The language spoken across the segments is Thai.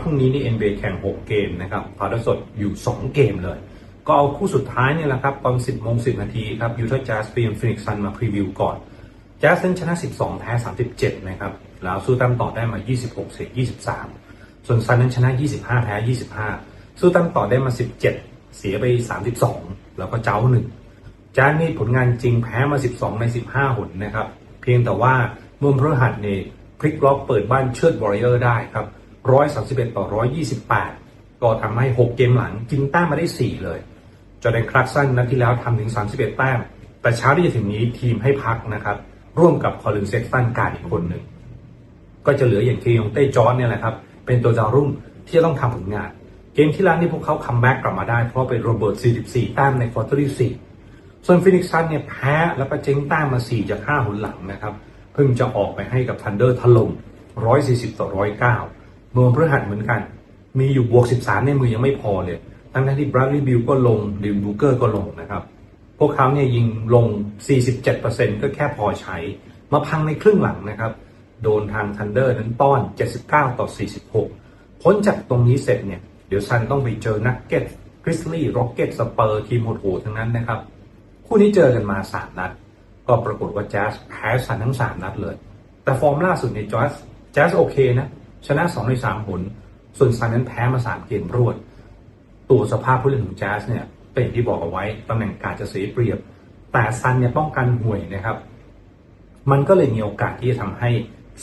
พรุ่งนี้นี่ NBA แข่ง 6 เกมนะครับถ่ายทอดสดอยู่ 2 เกมเลย ก็เอาคู่สุดท้ายเนี่ยแหละครับตอน 10โมง10 นาทีครับยูทาห์แจ๊สเปียมฟินิกซันมาพรีวิวก่อนแจ๊สนั้นชนะ 12 แพ้ 37 นะครับแล้วสู้ตั้มต่อได้มา 26 เสีย23 ส่วนซันนั้นชนะ 25 แพ้ 25 สู้ตั้มต่อได้มา 17 เสียไป 32 แล้วก็เจ้าหนึ่งจานนี่ผลงานจริงแพ้มา 12 ใน 15 หนนะครับ เพียงแต่ว่าเมื่อพฤหัสเนี่ยพลิกล็อกเปิดบ้านเชิดวอริเออร์ได้ครับ 131 ต่อ 128 ก็ทำให้ 6 เกมหลังกินแต้มมาได้ 4 เลย จอแดนคลักสันนัดที่แล้วทำถึง 31 แต้ม แต่เช้าที่จะถึงนี้ทีมให้พักนะครับ ร่วมกับคอลินเซ็กตันการอีกคนหนึ่ง ก็จะเหลืออย่างเคยองเต้จอร์นเนี่ยแหละครับ เป็นตัวดาวรุ่งที่จะต้องทำผลงาน เกมที่แล้วนี่พวกเขาคัมแบ็กกลับมาได้ เพราะเป็นโรเบิร์ต 44 แต้มในควอเตอร์ที่4ส่วนฟินิกซ์ซันเนี่ยแพ้แล้วก็เจ๊งแต้มมา 4 จาก5หุนหลังนะครับ เพิ่งจะออกไปให้กับทันเดอร์ถล่ม140 ต่อ 109 เมือวันพฤหัสเหมือนกัน มีอยู่บวก 13 ในมือยังไม่พอเลย ทั้งที่บรัดลีย์บิลก็ลงดิวบูเกอร์ก็ลงนะครับ พวกเขาเนี่ยยิงลง 47%ก็แค่พอใช้ มาพังในครึ่งหลังนะครับ โดนทางทันเดอร์นั้นต้อน 79 ต่อ 46 พ้นจากตรงนี้เสร็จเนี่ย เดี๋ยวซันต้องไปเจอนักเก็ตคริสลี่ร็อกเก็ตสเปอร์ทีมโหดๆทั้งนั้นนะครับ คู่นี้เจอกันมา 3 นัด ก็ปรากฏว่าแจ๊สแพ้ซันทั้ง 3 นัดเลย แต่ฟอร์มล่าสุดในแจ๊สแจ๊สโอเคนะ ชนะ2ใน3ผล ส่วนซันนั้นแพ้มา 3 เกมรวด ตัวสภาพผู้เล่นของแจ๊สเนี่ยเป็นอย่างที่บอกเอาไว้ตำแหน่งการจะเสียเปรียบ แต่ซันเนี่ยป้องกันห่วยนะครับ มันก็เลยมีโอกาสที่จะทำให้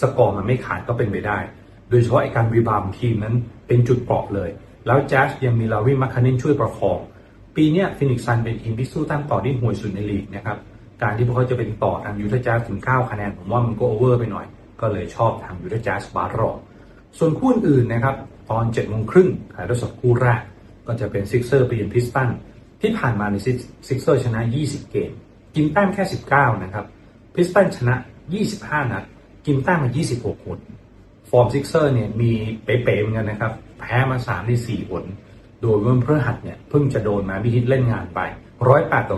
สกอร์มันไม่ขาดก็เป็นไปได้ โดยเฉพาะไอการรีบาวด์ของทีมนั้นเป็นจุดเปราะเลย แล้วแจ๊สยังมีลาวิมาคานินช่วยประคอง ปีนี้ฟินิกซันเป็นทีมที่สู้ตั้งต่อที่ห่วยสุดในลีกนะครับการที่พวกเขาจะเป็นต่อทางยูทาห์แจ๊สถึง 9 คะแนน ผมว่ามันก็โอเวอร์ไปหน่อย ก็เลยชอบทางยูทาห์แจ๊สบาร์รอ ส่วนคู่อื่นนะครับ ตอน7โมงครึ่งถ่ายทอดสดคู่แรก ก็จะเป็นซิกเซอร์ไปเยือนพิสตันที่ผ่านมาในซิกเซอร์ชนะ 20 เกม กินแต้มแค่ 19 นะครับ พิสตันชนะ 25 นัด กินแต้มมา 26ผลฟอร์มซิกเซอร์เนี่ยมีเป๊ะๆเหมือนกันนะครับ แพ้มา 3 ใน4ผลโดยวันพฤหัสเนี่ยเพิ่งจะโดนมาพิฮิตเล่นงานไป 108 ต่อ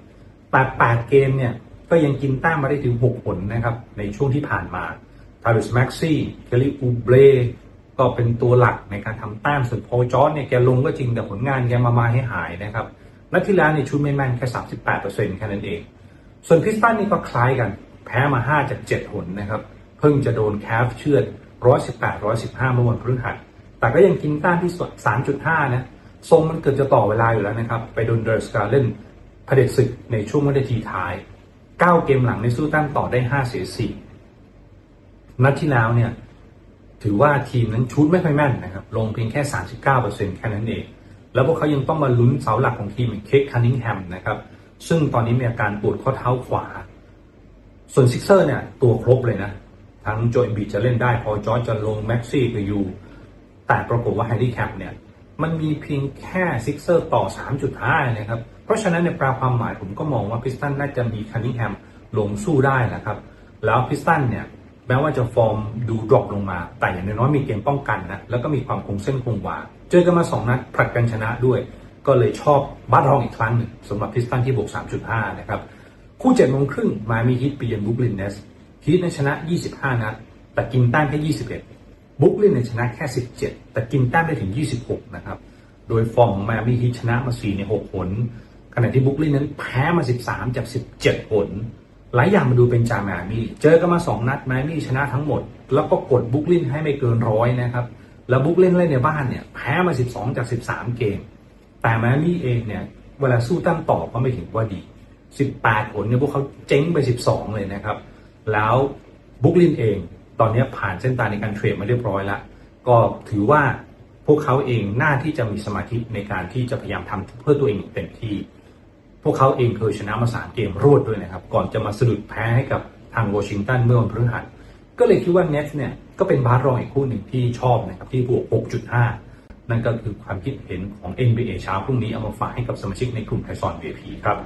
101 แต่8เกมเนี่ยก็ยังกินแต้มมาได้ถึง 6 ผลนะครับ ในช่วงที่ผ่านมา ทาริสแม็กซี่เคลลี่อูเบรก็เป็นตัวหลักในการทำแต้มส่วนพอจอร์นเนี่ยแกลงก็จริงแต่ผลงานแกมามาให้หายนะครับนัดที่แล้วเนี่ยชุดไม่แม่นแค่ 38%แค่นั้นเอง ส่วนพิสตันนี่ก็คล้ายกัน แพ้มา 5 จาก 7 หนนะครับ เพิ่งจะโดนแคฟเชือด 118 115 เมื่อวันพฤหัส แต่ก็ยังกินต้มที่ 3.5 นะ ทรงมันเกือบจะต่อเวลาอยู่แล้วนะครับ ไปโดนเดอร์สกาเล่นเผด็จศึกในช่วงวินาทีท้าย 9 เกมหลังในสู้แต้มต่อได้ 5 เสีย 4 นัดที่แล้วเนี่ยถือว่าทีมนั้นชุดไม่ค่อยแม่นนะครับ ลงเพียงแค่ 39%แค่นั้นเอง แล้วพวกเขายังต้องมาลุ้นเสาหลักของทีมเคคคันนิงแฮมนะครับ ซึ่งตอนนี้มีอาการปวดข้อเท้าขวา ส่วนซิกเซอร์เนี่ย ตัวครบเลยนะ ทั้งโจเอมบีจะเล่นได้ พอจอร์จะลง แม็กซี่กับยูแต่ปรากฏว่าแฮร์รี่แคปเนี่ย มันมีเพียงแค่ซิกเซอร์ต่อ 3.5 นะครับ เพราะฉะนั้นในแปลความหมายผมก็มองว่าพิสตันน่าจะมีคันนิงแฮมลงสู้ได้นะครับ แล้วพิสตันเนี่ย แม้ว่าจะฟอร์มดูดรอปลงมา แต่อย่างน้อยมีเกมป้องกันนะแล้วก็มีความคงเส้นคงวาเจอกันมา2นัดผลัดกันชนะด้วย ก็เลยชอบบัตรองอีกครั้งหนึ่งสำหรับพิสตันที่บวก 3.5 นะครับ คู่7โมงครึ่งมามีฮิตไปเยือนบุกลินเนสฮิตในชนะ 25 นัดแต่กินแต้มแค่ 21 บุกลินในชนะแค่ 17 แต่กินแต้มได้ถึง 26 นะครับ โดยฟอร์มของมามีฮิตชนะมา 4 ใน 6 ผล ขณะที่บุกลินนั้นแพ้มา 13 จาก 17 ผล หลายอย่างมาดูเป็นจามามี่เจอกันมา 2 นัดมมี่ชนะทั้งหมด แล้วก็กดบุกลินให้ไม่เกินร้อยนะครับ แล้วบุกเลินเล่นในบ้านเนี่ยแพ้มา 12 จาก 13 เกม แต่แมมี่เองเนี่ยเวลาสู้ตั้งต่อก็ไม่ถึงว่าดี 18 ผลเนี่ยพวกเขาเจ๊งไป 12 เลยนะครับ แล้วบุกลินเองตอนนี้ผ่านเส้นตายในการเทรดมาเรียบร้อยแล้ว ก็ถือว่าพวกเขาเองน่าที่จะมีสมาธิในการที่จะพยายามทำเพื่อตัวเองอย่างเต็มที่ พวกเขาเองเคยชนะมาสามเกมรวดด้วยนะครับ ก่อนจะมาสะดุดแพ้ให้กับทางวอชิงตันเมื่อวันพฤหัสก็เลยคิดว่าเน็ตเนี่ยก็เป็นบาสรองอีกคู่หนึ่งที่ชอบนะครับที่บวก 6.5 นั่นก็คือความคิดเห็นของ NBA เช้าพรุ่งนี้เอามาฝากให้กับสมาชิกในกลุ่มไทซอน VIP ครับ